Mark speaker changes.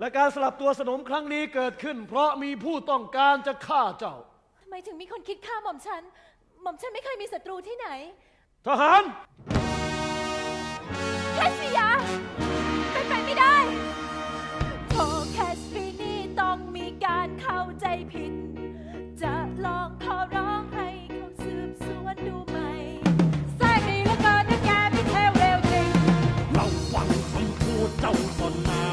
Speaker 1: และการสลับตัวสนมครั้งนี้เกิดขึ้น เพราะมีผู้ต้องการจะฆ่าเจ้า
Speaker 2: ทำไมถึงมีคนคิดฆ่าหม่อมฉัน หม่อมฉันไม่เคยมีศัตรูที่ไหน
Speaker 1: ทหาร
Speaker 2: แคสปิยเป็นไปไม่ได้พโทแคสปีนี่ต้องมีการเข้าใจผิด จะลองขอร้องให้เขาสืบสวนดูใหม
Speaker 3: แทรกดีเหลือเกินนะแกพี่เทวเร็วจริง เราหวังคำพูดเจ้าสนนา